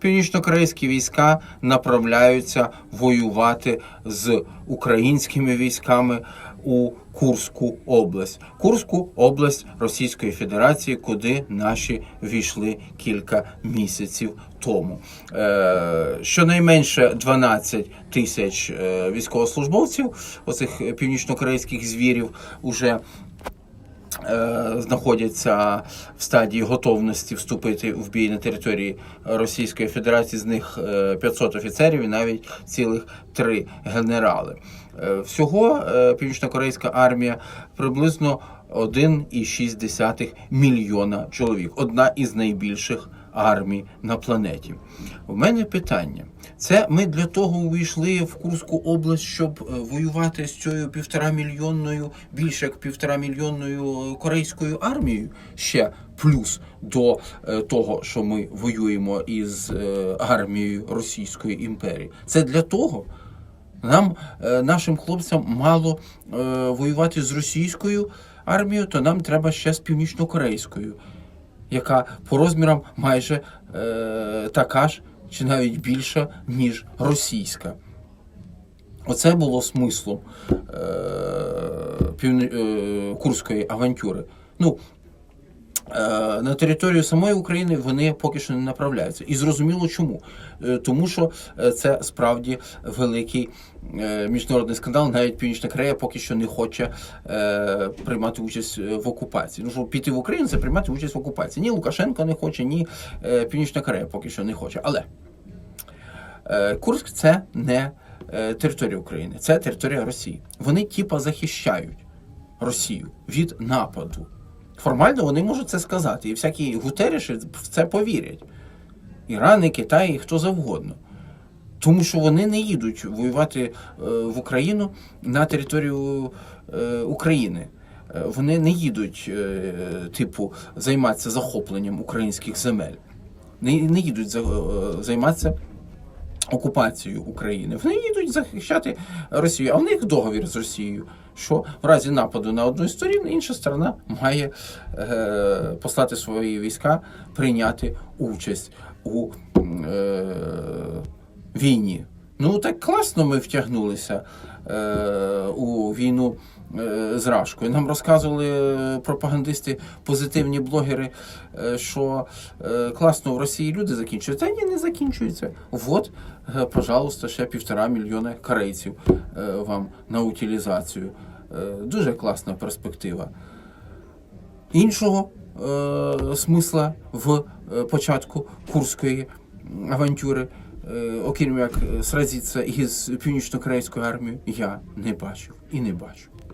північно-корейські війська направляються воювати з українськими військами у Курську область. Курську область Російської Федерації, куди наші війшли кілька місяців тому. Е, щонайменше 12 тисяч е, військовослужбовців, оцих північно-корейських звірів, уже знаходяться в стадії готовності вступити в бій на території Російської Федерації. З них е, 500 офіцерів і навіть цілих три генерали. Е, Всього північно-корейська армія приблизно 1,6 мільйона чоловік. Одна із найбільших армій на планеті. У мене питання: це ми для того увійшли в Курську область, щоб е, воювати з цією півтора мільйонною, більше як півтора мільйонною е, корейською армією ще плюс до е, того, що ми воюємо із армією Російської імперії. Це для того. Нам, нашим хлопцям, мало е, воювати з російською армією, то нам треба ще з північно-корейською, яка по розмірам майже е, така ж чи навіть більша, ніж російська. Оце було смислом е, півні, е, курської авантюри. Ну, на територію самої України вони поки що не направляються. І зрозуміло чому. Е, Тому що е, це справді великий е, міжнародний скандал. Навіть Північна Корея поки що не хоче е, приймати участь е, в окупації. Ну, що піти в Україну це приймати участь в окупації. Ні Лукашенко не хоче, ні е, Північна Корея поки що не хоче. Але е, Курськ це не е, територія України, це територія Росії. Вони типа захищають Росію від нападу. Формально вони можуть це сказати, і всякі гутеріші в це повірять. Іран, і Китай, і хто завгодно. Тому що вони не їдуть воювати е, в Україну на територію е, України. Е, Вони не їдуть, типу, займатися захопленням українських земель. Не, не їдуть за- займатися окупацією України. Вони їдуть захищати Росію. А в них договір з Росією, що в разі нападу на одну із сторін інша сторона має е, послати свої війська, прийняти участь у е, війні. Ну так класно ми втягнулися е, у війну з Рашкою. Нам розказували е, пропагандисти, позитивні блогери, е, що е, класно в Росії люди закінчуються. Та ні, не закінчуються. От, е, пожалуйста, ще півтора мільйона корейців е, вам на утилізацію. Е, дуже класна перспектива. Іншого е, смисла в е, початку курської авантюри, е, окрім як е, сразитися із північно-корейською армією, я не бачив і не бачу.